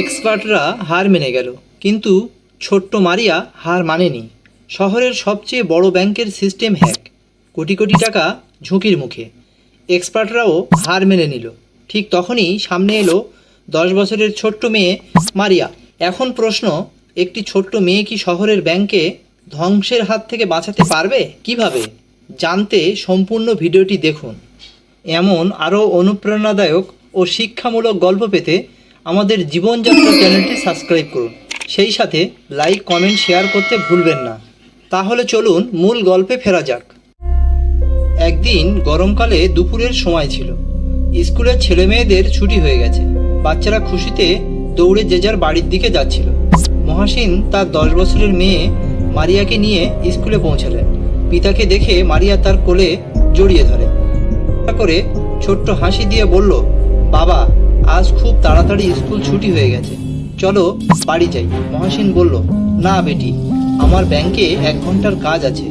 এক্সপার্টরা হার মেনে গেল, কিন্তু ছোট্ট মারিয়া হার মানেনি। শহরের সবচেয়ে বড় ব্যাংকের সিস্টেম হ্যাক, কোটি কোটি টাকা ঝুঁকির মুখে। এক্সপার্টরাও হার মেনে নিল। ঠিক তখনই সামনে এলো দশ বছরের ছোট্ট মেয়ে মারিয়া। এখন প্রশ্ন, একটি ছোট্ট মেয়ে কি শহরের ব্যাংকে ধ্বংসের হাত থেকে বাঁচাতে পারবে? কীভাবে? জানতে সম্পূর্ণ ভিডিওটি দেখুন। এমন আরও অনুপ্রেরণাদায়ক ও শিক্ষামূলক গল্প পেতে আমাদের জীবনযাত্রা চ্যানেলটি সাবস্ক্রাইব করুন। সেই সাথে লাইক, কমেন্ট, শেয়ার করতে ভুলবেন না। তাহলে চলুন মূল গল্পে ফেরা যাক। একদিন গরমকালে দুপুরের সময় ছিল। স্কুলের ছেলে মেয়েদের ছুটি হয়ে গেছে। বাচ্চারা খুশিতে দৌড়ে যে যার বাড়ির দিকে যাচ্ছিল। মহাসিন তার দশ বছরের মেয়ে মারিয়াকে নিয়ে স্কুলে পৌঁছালেন। পিতাকে দেখে মারিয়া তার কোলে জড়িয়ে ধরে। করে ছোট্ট হাসি দিয়ে বলল, বাবা আজ খুব তাড়াতাড়ি স্কুল ছুটি হয়ে গেছে। চলো বাড়ি যাই। মহাসিন বলল, না বেটি, আমার ব্যাংকে এক ঘণ্টার কাজ আছে।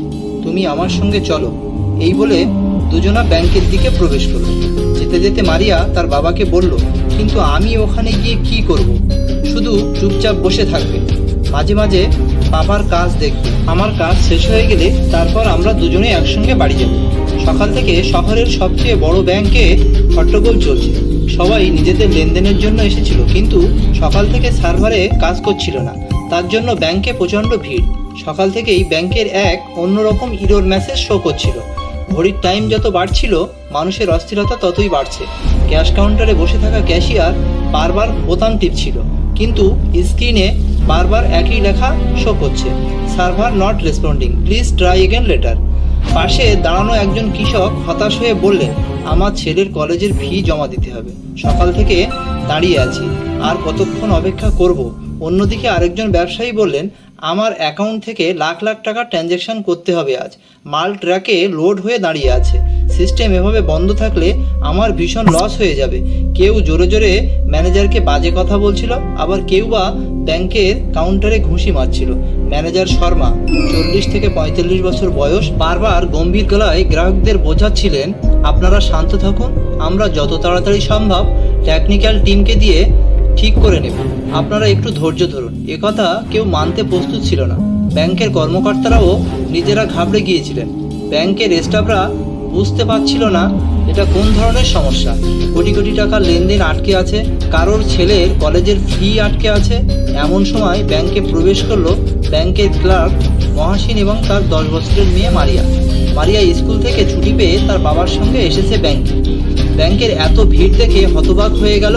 তুমি আমার সঙ্গে চলো। এই বলে দুজনা ব্যাংকের দিকে প্রবেশ করল। যেতে যেতে মারিয়া তার বাবাকে বলল, কিন্তু আমি ওখানে গিয়ে কি করব? শুধু চুপচাপ বসে থাকবে। মাঝে মাঝে বাবার কাজ দেখবে। আমার কাজ শেষ হয়ে গেলে তারপর আমরা দুজনে একসঙ্গে বাড়ি যাব। সকাল থেকে শহরের সবচেয়ে বড় ব্যাংকে হট্টগোল চলছে। সবাই নিজেদের লেনদেনের জন্য এসেছিল, কিন্তু সকাল থেকে সার্ভারে কাজ করছিল না। তার জন্য ব্যাংকে প্রচণ্ড ভিড়। সকাল থেকেই ব্যাংকের এক অন্যরকম ইরোর মেসেজ শো করছিল। ঘড়ির টাইম যত বাড়ছিল, মানুষের অস্থিরতা ততই বাড়ছে। ক্যাশ কাউন্টারে বসে থাকা ক্যাশিয়ার বারবার বোতাম টিপছিল, কিন্তু স্ক্রিনে বারবার একই লেখা শো করছে, server not responding please try again later পাশে দাঁড়ানো একজন কৃষক হতাশ হয়ে বললেন আমার ছেলের কলেজের ফি জমা দিতে হবে। সকাল থেকে দাঁড়িয়ে আছি। আর কতক্ষণ অপেক্ষা করব? অন্যদিকে আরেকজন ব্যবসায়ী বললেন, আমার অ্যাকাউন্ট থেকে লাখ লাখ টাকা ট্রানজ্যাকশন করতে হবে আজ। মাল ট্রাকে লোড হয়ে দাঁড়িয়ে আছে। সিস্টেম এভাবে বন্ধ থাকলে আমার ভীষণ লস হয়ে যাবে। কেউ জোরে জোরে ম্যানেজারকে বাজে কথা বলছিল, আবার কেউ বা ব্যাংকের কাউন্টারে ঘুষি মারছিল। ম্যানেজার শর্মা। চল্লিশ থেকে পঁয়তাল্লিশ বছর বয়স, বারবার গম্ভীর গলায় গ্রাহকদের বোঝাচ্ছিলেন, আপনারা শান্ত থাকুন, আমরা যত তাড়াতাড়ি সম্ভব টেকনিক্যাল টিমকে দিয়ে ঠিক করে নেব। আপনারা একটু ধৈর্য ধরুন। একথা কেউ মানতে প্রস্তুত ছিল না। ব্যাংকের কর্মকর্তারাও নিজেরা ঘাবড়ে গিয়েছিলেন। ব্যাংকের স্টাফরা বুঝতে পারছিল না এটা কোন ধরনের সমস্যা? কোটি কোটি টাকার লেনদেন আটকে আছে? কারোর ছেলের কলেজের ফি আটকে আছে? এমন সময় ব্যাংকে প্রবেশ করল ব্যাংকের ক্লার্ক, মহাসিন এবং তার দশ বছরের মেয়ে মারিয়া। মারিয়া স্কুল থেকে ছুটি পেয়ে তার বাবার সঙ্গে এসেছে ব্যাংকে। ব্যাংকের এত ভিড় দেখে হতবাক হয়ে গেল।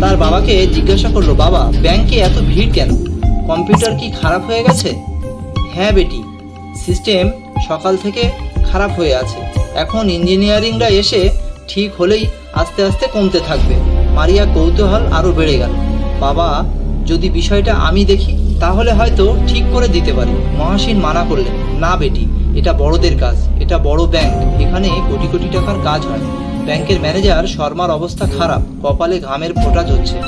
তার বাবাকে জিজ্ঞাসা করল, বাবা, ব্যাংকে এত ভিড় কেন? কম্পিউটার কি খারাপ হয়ে গেছে? হ্যাঁ বেটি, সিস্টেম সকাল থেকে খারাপ হয়ে আছে। এখন ইঞ্জিনিয়ারিংরা এসে ঠিক হলেই আস্তে আস্তে কমতে থাকবে। মারিয়া কৌতূহল আরও বেড়ে গেল। বাবা, যদি বিষয়টা আমি দেখি, তাহলে হয়তো ঠিক করে দিতে পারি। মহাসিন মানা করলেন, না বেটি, এটা বড়দের কাজ, এটা বড় ব্যাংক, এখানে কোটি কোটি টাকার কাজ হয়। ব্যাংকের ম্যানেজার, শর্মার অবস্থা খারাপ, কপালে ঘামের ফোঁটা ঝরছে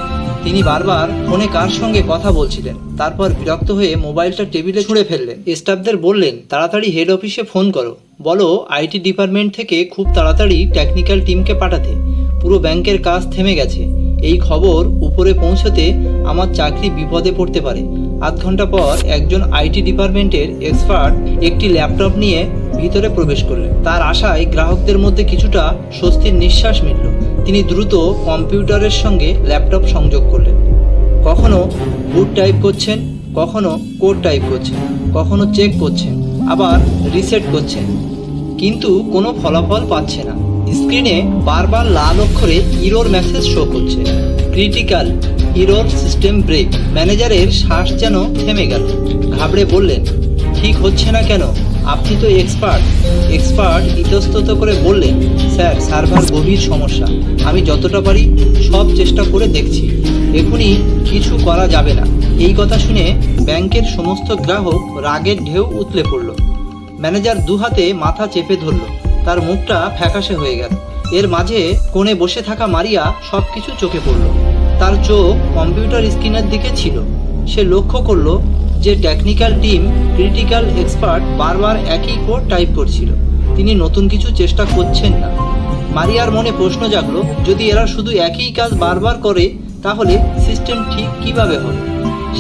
তিনি বারবার ফোনে কার সঙ্গে কথা বলছিলেন? তারপর বিরক্ত হয়ে মোবাইলটা টেবিলে ছুঁড়ে ফেললেন। স্টাফদের বললেন, তাড়াতাড়ি হেড অফিসে ফোন করো। বলো, আইটি ডিপার্টমেন্ট থেকে খুব তাড়াতাড়ি টেকনিক্যাল টিমকে পাঠাতে। পুরো ব্যাংকের কাজ থেমে গেছে। এই খবর উপরে পৌঁছতে আমার চাকরি বিপদে পড়তে পারে। আধ ঘণ্টা পর একজন আইটি ডিপার্টমেন্টের এক্সপার্ট একটি ল্যাপটপ নিয়ে ভিতরে প্রবেশ করলেন। তার আশায় গ্রাহকদের মধ্যে কিছুটা স্বস্তির নিঃশ্বাস মিলল। তিনি দ্রুত কম্পিউটারের সঙ্গে ল্যাপটপ সংযোগ করলেন। কখনো বুট টাইপ করছেন, কখনো কোড টাইপ করছেন, কখনো চেক করছেন, আবার রিসেট করছেন। কিন্তু কোনো ফলাফল পাচ্ছে না। স্ক্রিনে বারবার লাল অক্ষরে ইরোর মেসেজ শো করছে। ক্রিটিক্যাল ইরোর সিস্টেম ব্রেক ম্যানেজারের শ্বাস যেন থেমে গেল। ঘাবড়ে বললেন, ঠিক হচ্ছে না কেন? আপনি তো এক্সপার্ট এক্সপার্ট ইতস্তত করে বললেন, স্যার, সার্ভার গভীর সমস্যা। আমি যতটা পারি সব চেষ্টা করে দেখছি। এখনই কিছু করা যাবে না। এই কথা শুনে ব্যাংকের সমস্ত গ্রাহক রাগের ঢেউ উতলে পড়ল। ম্যানেজার দু হাতে মাথা চেপে ধরল। তার মুখটা ফ্যাকাশে হয়ে গেল। এর মাঝে কোণে বসে থাকা মারিয়া সব কিছু চোখে পড়ল। তার চোখ কম্পিউটার স্ক্রিনের দিকে ছিল। সে লক্ষ্য করল যে টেকনিক্যাল টিম, ক্রিটিক্যাল এক্সপার্ট বারবার একই কোড টাইপ করছিল। তিনি নতুন কিছু চেষ্টা করছেন না। মারিয়ার মনে প্রশ্ন জাগলো, যদি এরা শুধু একই কাজ বারবার করে, তাহলে সিস্টেম ঠিক কীভাবে হবে?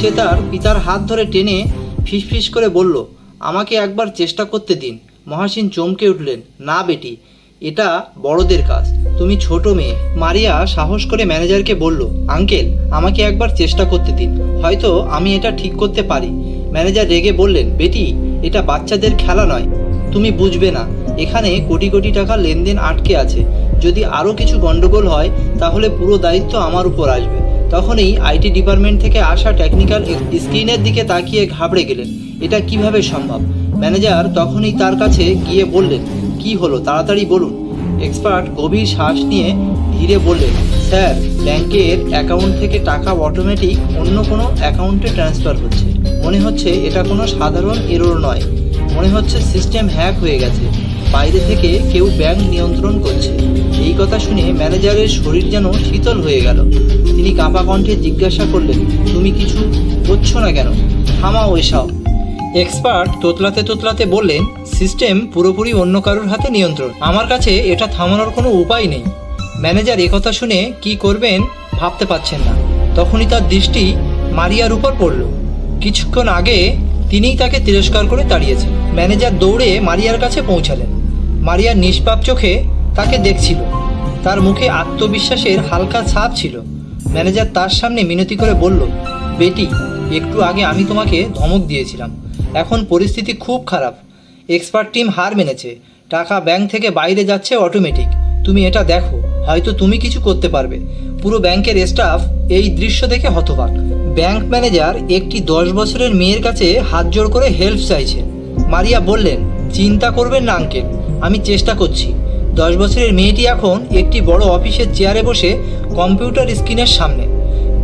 সে তার পিতার হাত ধরে টেনে ফিসফিস করে বলল আমাকে একবার চেষ্টা করতে দিন। মহাসিন চমকে উঠলেন, না বেটি, এটা বড়দের কাজ। তুমি ছোট মেয়ে। মারিয়া সাহস করে ম্যানেজারকে বলল, আঙ্কেল, আমাকে একবার চেষ্টা করতে দিন। হয়তো আমি এটা ঠিক করতে পারি। ম্যানেজার রেগে বললেন, বেটি, এটা বাচ্চাদের খেলা নয়। তুমি বুঝবে না, এখানে কোটি কোটি টাকা লেনদেন আটকে আছে। যদি আরও কিছু গন্ডগোল হয়, তাহলে পুরো দায়িত্ব আমার উপর আসবে। তখনই আইটি ডিপার্টমেন্ট থেকে আসা টেকনিক্যাল স্ক্রিনের দিকে তাকিয়ে ঘাবড়ে গেলেন। এটা কীভাবে সম্ভব? ম্যানেজার তখনই তার কাছে গিয়ে বললেন, কি হলো? তাড়াতাড়ি বলুন। এক্সপার্ট গভীর শ্বাস নিয়ে ধীরে বললেন, স্যার, ব্যাংকের অ্যাকাউন্ট থেকে টাকা অটোমেটিক অন্য কোনো অ্যাকাউন্টে ট্রান্সফার হচ্ছে। মনে হচ্ছে এটা কোনো সাধারণ এরর নয়। মনে হচ্ছে সিস্টেম হ্যাক হয়ে গেছে। বাইরে থেকে কেউ ব্যাংক নিয়ন্ত্রণ করছে। এই কথা শুনে ম্যানেজারের শরীর যেন শীতল হয়ে গেল। তিনি কাঁপা কণ্ঠে জিজ্ঞাসা করলেন, তুমি কিছু করছ না কেন? থামাও এসব। এক্সপার্ট তোতলাতে তোতলাতে বললেন, সিস্টেম পুরোপুরি অন্য কারোর হাতে নিয়ন্ত্রণ। আমার কাছে এটা থামানোর কোনো উপায় নেই। ম্যানেজার একথা শুনে কি করবেন ভাবতে পারছেন না। তখনই তার দৃষ্টি মারিয়ার উপর পড়ল। কিছুক্ষণ আগে তিনিই তাকে তিরস্কার করে তাড়িয়েছেন। ম্যানেজার দৌড়ে মারিয়ার কাছে পৌঁছালেন। মারিয়ার নিষ্পাপ চোখে তাকে দেখছিল। তার মুখে আত্মবিশ্বাসের হালকা ছাপ ছিল। ম্যানেজার তার সামনে মিনতি করে বলল, বেটি, একটু আগে আমি তোমাকে ধমক দিয়েছিলাম। এখন পরিস্থিতি খুব খারাপ। এক্সপার্ট টিম হার মেনেছে। টাকা ব্যাংক থেকে বাইরে যাচ্ছে অটোমেটিক। তুমি এটা দেখো। হয়তো তুমি কিছু করতে পারবে। পুরো ব্যাংকের স্টাফ এই দৃশ্য দেখে হতবাক। ব্যাংক ম্যানেজার একটি দশ বছরের মেয়ের কাছে হাত জোড় করে হেল্প চাইছে। মারিয়া বললেন, চিন্তা করবেন না, আঙ্কেল। আমি চেষ্টা করছি। দশ বছরের মেয়েটি এখন একটি বড় অফিসের চেয়ারে বসে কম্পিউটার স্ক্রিনের সামনে।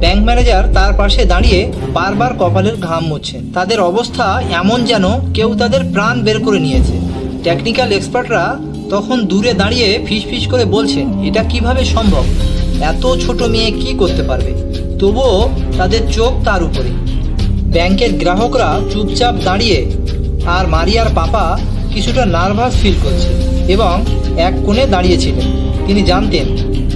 ব্যাংক ম্যানেজার তার পাশে দাঁড়িয়ে বারবার কপালের ঘাম মুছছেন তাদের অবস্থা এমন যেন কেউ তাদের প্রাণ বের করে নিয়েছে। টেকনিক্যাল এক্সপার্টরা তখন দূরে দাঁড়িয়ে ফিসফিস করে বলছেন, এটা কীভাবে সম্ভব? এত ছোট মেয়ে কি করতে পারবে? তবুও তাদের চোখ তার উপরে ব্যাংকের গ্রাহকরা চুপচাপ দাঁড়িয়ে আর মারিয়ার পাপা কিছুটা নার্ভাস ফিল করছে এবং এক কোণে দাঁড়িয়েছিলেন। তিনি জানতেন,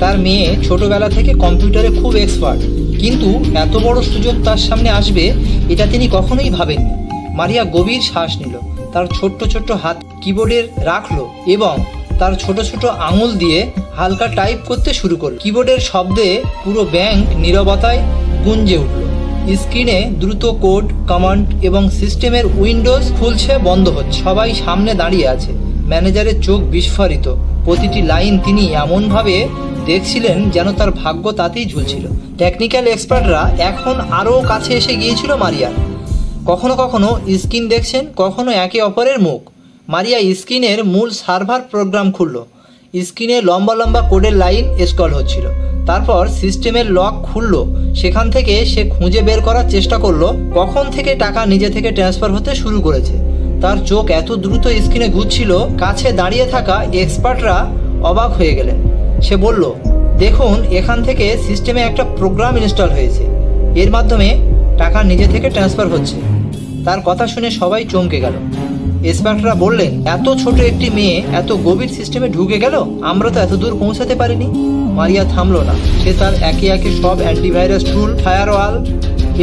তার মেয়ে ছোটবেলা থেকে কম্পিউটারে খুব এক্সপার্ট কিন্তু এত বড় সুযোগ তার সামনে আসবে, এটা তিনি কখনোই ভাবেননি। মারিয়া গভীর শ্বাস নিল। তার ছোট্ট ছোট্ট হাত কিবোর্ডের রাখল এবং তার ছোট ছোট আঙুল দিয়ে হালকা টাইপ করতে শুরু করল। কিবোর্ডের শব্দে পুরো ব্যাংক নীরবতায় গুঞ্জে উঠল। স্ক্রিনে দ্রুত কোড, কমান্ড এবং সিস্টেমের উইন্ডোজ খুলছে বন্ধ হচ্ছে। সবাই সামনে দাঁড়িয়ে আছে। ম্যানেজারের চোখ বিস্ফারিত। প্রতিটি লাইন তিনি এমনভাবে দেখছিলেন যেন তার ভাগ্য তাতেই ঝুলছিল। টেকনিক্যাল এক্সপার্টরা এখন আরও কাছে এসে গিয়েছিল মারিয়ার। কখনো কখনো স্ক্রিন দেখছেন, কখনো একে অপরের মুখ। মারিয়া স্ক্রিনের মূল সার্ভার প্রোগ্রাম খুলল। স্ক্রিনে লম্বা লম্বা কোডের লাইন স্ক্রল হচ্ছিল। তারপর সিস্টেমের লক খুলল। সেখান থেকে সে খুঁজে বের করার চেষ্টা করল, কখন থেকে টাকা নিজে থেকে ট্রান্সফার হতে শুরু করেছে। তার চোখ এত দ্রুত স্ক্রিনে ঘুরছিল, কাছে দাঁড়িয়ে থাকা এক্সপার্টরা অবাক হয়ে গেলেন। সে বলল, দেখুন, এখান থেকে সিস্টেমে একটা প্রোগ্রাম ইনস্টল হয়েছে। এর মাধ্যমে টাকা নিজে থেকে ট্রান্সফার হচ্ছে। তার কথা শুনে সবাই চমকে গেল। এক্সপার্টরা বললেন এত ছোট একটি মেয়ে এত গভীর সিস্টেমে ঢুকে গেল, আমরা তো এত দূর পৌঁছাতে পারিনি। মারিয়া থামলো না। সে তার একে একে সব অ্যান্টিভাইরাস টুল ফায়ারওয়াল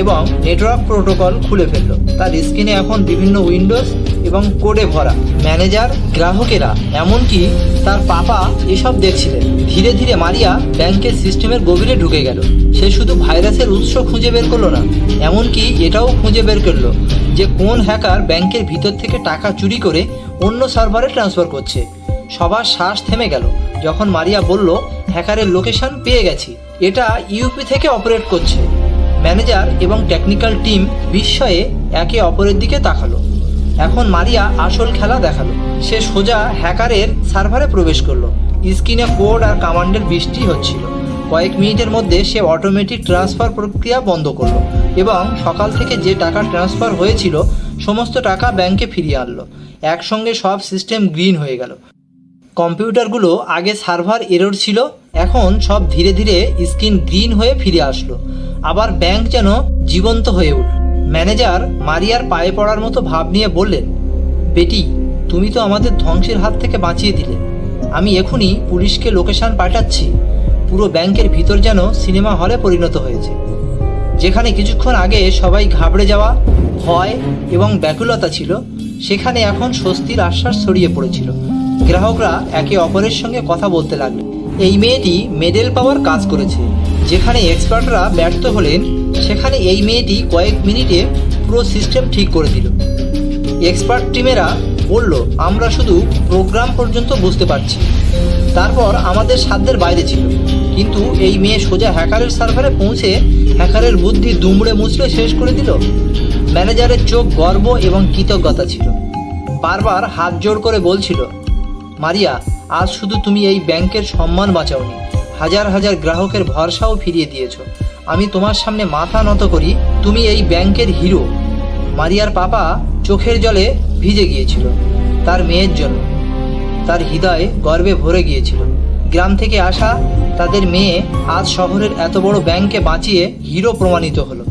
এবং নেটওয়ার্ক প্রোটোকল খুলে ফেলল। তার স্ক্রিনে এখন বিভিন্ন উইন্ডোজ এবং কোডে ভরা। ম্যানেজার, গ্রাহকেরা, এমনকি তার পাপা এসব দেখছিলেন। ধীরে ধীরে মারিয়া ব্যাংকের সিস্টেমের গভীরে ঢুকে গেল। সে শুধু ভাইরাসের উৎস খুঁজে বের করল না, এমনকি এটাও খুঁজে বের করল যে কোন হ্যাকার ব্যাংকের ভিতর থেকে টাকা চুরি করে অন্য সার্ভারে ট্রান্সফার করছে। সবার শ্বাস থেমে গেল যখন মারিয়া বলল, হ্যাকারের লোকেশন পেয়ে গেছি। এটা ইউপি থেকে অপারেট করছে। ম্যানেজার এবং টেকনিক্যাল টিম বিস্ময়ে একে অপরের দিকে তাকালো। এখন মারিয়া আসল খেলা দেখাল। সে সোজা হ্যাকারের সার্ভারে প্রবেশ করল। স্ক্রিনে কোড আর কমান্ডের বৃষ্টি হচ্ছিল। কয়েক মিনিটের মধ্যে সে অটোমেটিক ট্রান্সফার প্রক্রিয়া বন্ধ করল এবং সকাল থেকে যে টাকা ট্রান্সফার হয়েছিল, সমস্ত টাকা ব্যাংকে ফিরিয়ে আনলো। একসঙ্গে সব সিস্টেম গ্রিন হয়ে গেল। কম্পিউটারগুলো আগে সার্ভার এরর ছিল এখন সব ধীরে ধীরে স্ক্রিন গ্রিন হয়ে ফিরে আসলো। আবার ব্যাংক যেন জীবন্ত হয়ে উঠল। ম্যানেজার মারিয়ার পায়ে পড়ার মতো ভাব নিয়ে বললেন, বেটি, তুমি তো আমাদের ধ্বংসের হাত থেকে বাঁচিয়ে দিলে। আমি এখনই পুলিশকে লোকেশন পাঠাচ্ছি। পুরো ব্যাংকের ভিতর যেন সিনেমা হলে পরিণত হয়েছে। যেখানে কিছুক্ষণ আগে সবাই ঘাবড়ে যাওয়া, ভয় এবং ব্যাকুলতা ছিল, সেখানে এখন স্বস্তির আশ্বাস ছড়িয়ে পড়েছিল। গ্রাহকরা একে অপরের সঙ্গে কথা বলতে লাগল এই মেয়েটি মেডেল পাওয়ার কাজ করেছে। যেখানে এক্সপার্টরা ব্যর্থ হলেন, সেখানে এই মেয়েটি কয়েক মিনিটে পুরো সিস্টেম ঠিক করে দিল। এক্সপার্ট টিমেরা বলল, আমরা শুধু প্রোগ্রাম পর্যন্ত বুঝতে পারছি। তারপর আমাদের সাধ্যের বাইরে ছিল। কিন্তু এই মেয়ে সোজা হ্যাকারের সার্ভারে পৌঁছে হ্যাকারের বুদ্ধি দুমড়ে মুচড়ে শেষ করে দিল। ম্যানেজারের চোখ গর্ব এবং কৃতজ্ঞতা ছিল। বারবার হাত জোড় করে বলছিল, মারিয়া আজ শুধু তুমি এই ব্যাংকের সম্মান বাঁচাওনি। হাজার হাজার গ্রাহকের ভরসাও ফিরিয়ে দিয়েছ। আমি তোমার সামনে মাথা নত করি, তুমি এই ব্যাংকের হিরো। মারিয়ার পাপা চোখের জলে ভিজে গিয়েছিল, তার মেয়ের জন্য। তার হৃদয় গর্বে ভরে গিয়েছিল। গ্রাম থেকে আসা তাদের মেয়ে আজ শহরের এত বড় ব্যাংকে বাঁচিয়ে হিরো প্রমাণিত হলো।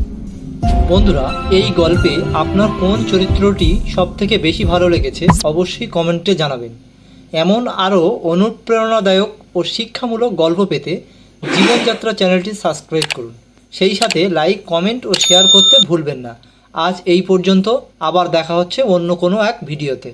বন্ধুরা, এই গল্পে আপনার কোন চরিত্রটি সবথেকে বেশি ভালো লেগেছে অবশ্যই কমেন্টে জানাবেন। এমন আরও অনুপ্রেরণাদায়ক ও শিক্ষামূলক গল্প পেতে জীবনযাত্রা চ্যানেলটি সাবস্ক্রাইব করুন। সেই সাথে লাইক, কমেন্ট ও শেয়ার করতে ভুলবেন না। আজ এই পর্যন্ত, আবার দেখা হচ্ছে অন্য কোনো এক ভিডিওতে।